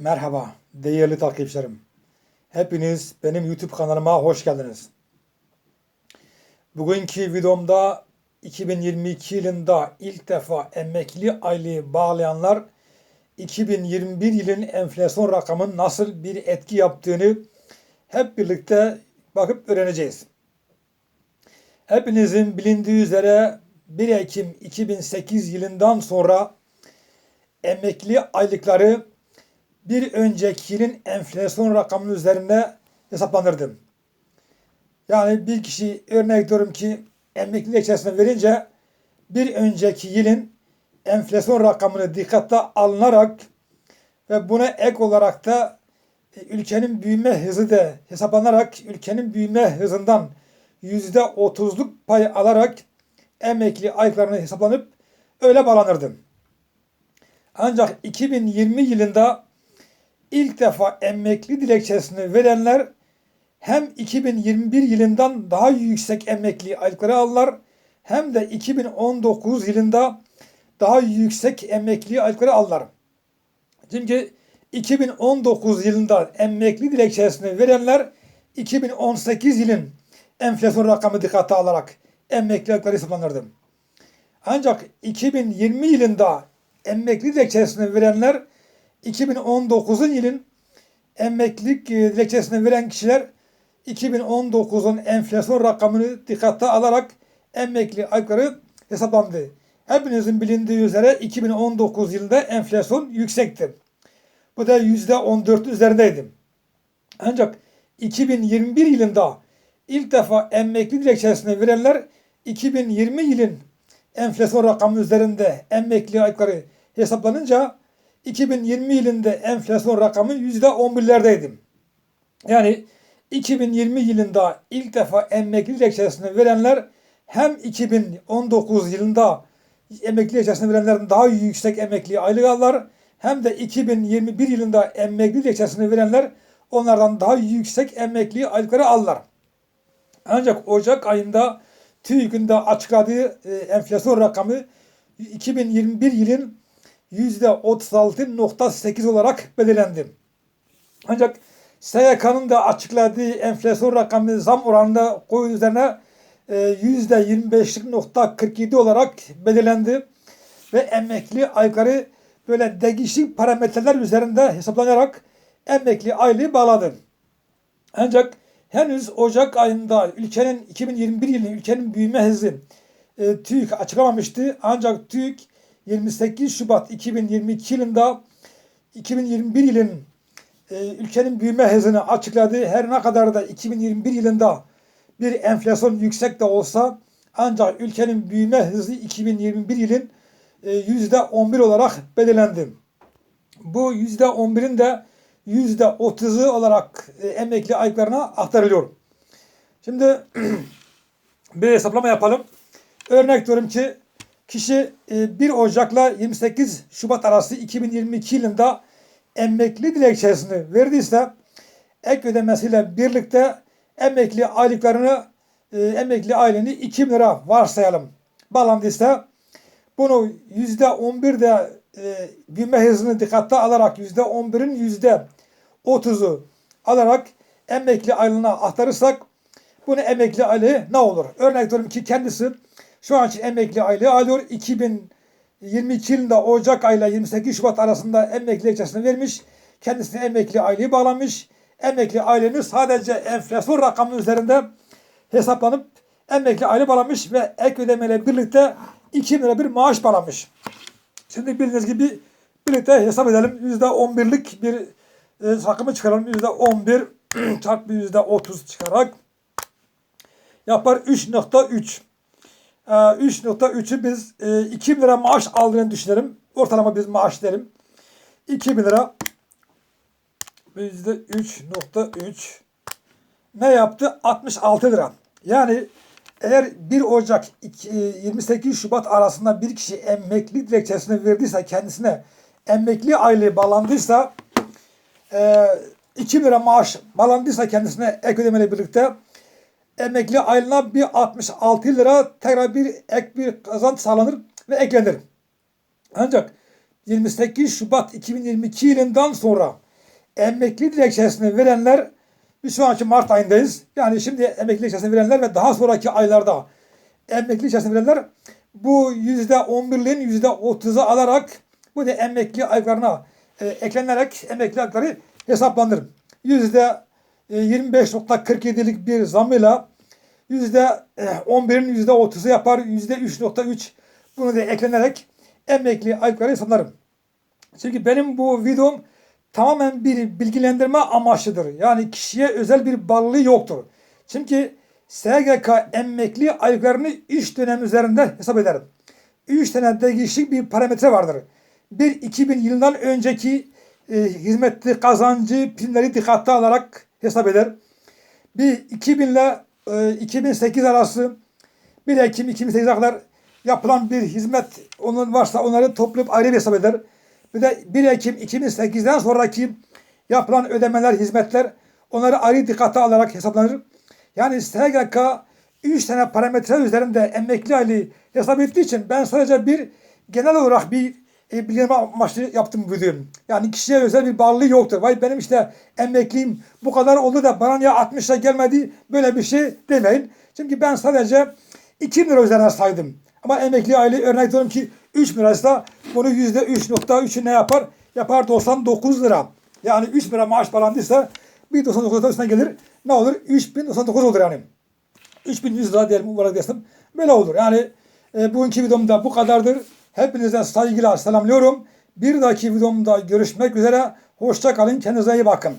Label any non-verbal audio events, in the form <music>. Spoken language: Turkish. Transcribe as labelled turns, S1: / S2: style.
S1: Merhaba değerli takipçilerim. Hepiniz benim YouTube kanalıma hoş geldiniz. Bugünkü videomda 2022 yılında ilk defa emekli aylığı bağlayanlar 2021 yılın enflasyon rakamının nasıl bir etki yaptığını hep birlikte bakıp öğreneceğiz. Hepinizin bilindiği üzere 1 Ekim 2008 yılından sonra emekli aylıkları bir önceki yılın enflasyon rakamının üzerine hesaplanırdı. Yani bir kişi örnek diyorum ki emekli içerisine verince bir önceki yılın enflasyon rakamını dikkate alınarak ve buna ek olarak da e, ülkenin büyüme hızı da hesaplanarak ülkenin büyüme hızından yüzde otuzluk pay alarak emekli aylıklarını hesaplanıp öyle bağlanırdı. Ancak 2020 yılında ilk defa emekli dilekçesini verenler hem 2021 yılından daha yüksek emekli aylıkları aldılar hem de 2019 yılında daha yüksek emekli aylıkları aldılar. Çünkü 2019 yılında emekli dilekçesini verenler 2018 yılın enflasyon rakamı dikkate alarak emekli aylıkları hesaplanırdı. Ancak 2020 yılında emekli dilekçesini verenler 2019'un yılın emeklilik e, dilekçesini veren kişiler 2019'un enflasyon rakamını dikkate alarak emekli aylıkları hesaplandı. Hepinizin bilindiği üzere 2019 yılında enflasyon yüksekti. Bu da %14 üzerindeydi. Ancak 2021 yılında ilk defa emekli dilekçesini verenler 2020 yılın enflasyon rakamı üzerinde emekli aylıkları hesaplanınca 2020 yılında enflasyon rakamı %11'lerdeydi. Yani 2020 yılında ilk defa emekli dilekçesini verenler hem 2019 yılında emekli dilekçesini verenlerin daha yüksek emekli aylık alırlar hem de 2021 yılında emekli dilekçesini verenler onlardan daha yüksek emekli aylıkları alırlar. Ancak Ocak ayında TÜİK'in de açıkladığı e, enflasyon rakamı 2021 yılın %36.8 olarak belirlendi. Ancak SYK'nın da açıkladığı enflasyon rakamı zam oranında koyu üzerine %25.47 olarak belirlendi. Ve emekli aylıkları böyle değişik parametreler üzerinde hesaplanarak emekli aylığı bağladı. Ancak henüz Ocak ayında ülkenin 2021 yılının ülkenin büyüme hızı e, TÜİK açıklamamıştı. Ancak TÜİK 28 Şubat 2022 yılında 2021 yılın e, ülkenin büyüme hızını açıkladı. Her ne kadar da 2021 yılında bir enflasyon yüksek de olsa ancak ülkenin büyüme hızı 2021 yılın e, %11 olarak belirlendi. Bu %11'in de %30'u olarak e, emekli aylıklarına aktarılıyor. Şimdi <clears throat> bir hesaplama yapalım. Örnek diyorum ki kişi 1 e, Ocak'la 28 Şubat arası 2022 yılında emekli dilekçesini verdiyse ek ödemesiyle birlikte emekli aylıklarını e, emekli aylığını 2 lira varsayalım bağlandıysa bunu yüzde 11 de e, büyüme hızını dikkate alarak yüzde 11'in yüzde 30'u alarak emekli aylığına aktarırsak bunu emekli aylığı ne olur? Örnek veriyorum ki kendisi şu an için emekli aylığı alıyor. 2022 yılında Ocak ayıyla 28 Şubat arasında emekli içerisine vermiş. Kendisine emekli aylığı bağlamış. Emekli aylığını sadece enflasyon rakamı üzerinde hesaplanıp emekli aylığı bağlamış ve ek ödemeyle birlikte 2 lira bir maaş bağlamış. Şimdi bildiğiniz gibi birlikte hesap edelim. %11'lik bir e, rakamı çıkaralım. %11 <clears throat> çarpı %30 çıkarak yapar 3.3. 3.3'ü ee, biz e, 2 lira maaş aldığını düşünelim. Ortalama biz maaş derim. 2 lira %3.3 ne yaptı? 66 lira. Yani eğer 1 Ocak 28 e, Şubat arasında bir kişi emekli dilekçesini verdiyse kendisine emekli aylığı bağlandıysa 2 e, lira maaş bağlandıysa kendisine ek ödemeyle birlikte emekli aylığına bir 66 lira tekrar bir ek bir kazanç sağlanır ve eklenir. Ancak 28 Şubat 2022 yılından sonra emekli dilekçesini verenler biz şu anki Mart ayındayız. Yani şimdi emekli dilekçesini verenler ve daha sonraki aylarda emekli dilekçesini verenler bu yüzde on birliğin yüzde otuzu alarak bu da emekli aylıklarına e, eklenerek emekli aylıkları hesaplanır. Yüzde e, 25.47'lik bir zamıyla 11'in yüzde 30'u yapar. Yüzde 3.3 bunu da eklenerek emekli aylıkları hesaplarım. Çünkü benim bu videom tamamen bir bilgilendirme amaçlıdır. Yani kişiye özel bir bağlılığı yoktur. Çünkü SGK emekli aylıklarını 3 dönem üzerinde hesap eder. 3 tane değişik bir parametre vardır. Bir 2000 yılından önceki e, hizmetli kazancı primleri dikkate alarak hesap eder. Bir 2000 ile 2008 arası 1 Ekim 2008'e kadar yapılan bir hizmet onun varsa onları toplayıp ayrı bir hesap eder. Bir de 1 Ekim 2008'den sonraki yapılan ödemeler, hizmetler onları ayrı dikkate alarak hesaplanır. Yani SGK 3 tane parametre üzerinde emekli aylığı hesap ettiği için ben sadece bir genel olarak bir e, bilgilendirme amaçlı yaptım bu videoyu. Yani kişiye özel bir bağlılığı yoktur. Vay benim işte emekliyim bu kadar oldu da bana niye 60'a gelmedi böyle bir şey demeyin. Çünkü ben sadece 2 lira üzerine saydım. Ama emekli aylığı örnek veriyorum ki 3 liraysa bunu %3.3'ü ne yapar? Yapar 99 lira. Yani 3 lira maaş bağlandıysa bir 99 lira üstüne gelir. Ne olur? 3099 olur yani. 3100 lira diyelim olarak desem böyle olur. Yani e, bugünkü videomda bu kadardır. Hepinize saygıyla selamlıyorum. Bir dahaki videomda görüşmek üzere. Hoşça kalın. Kendinize iyi bakın.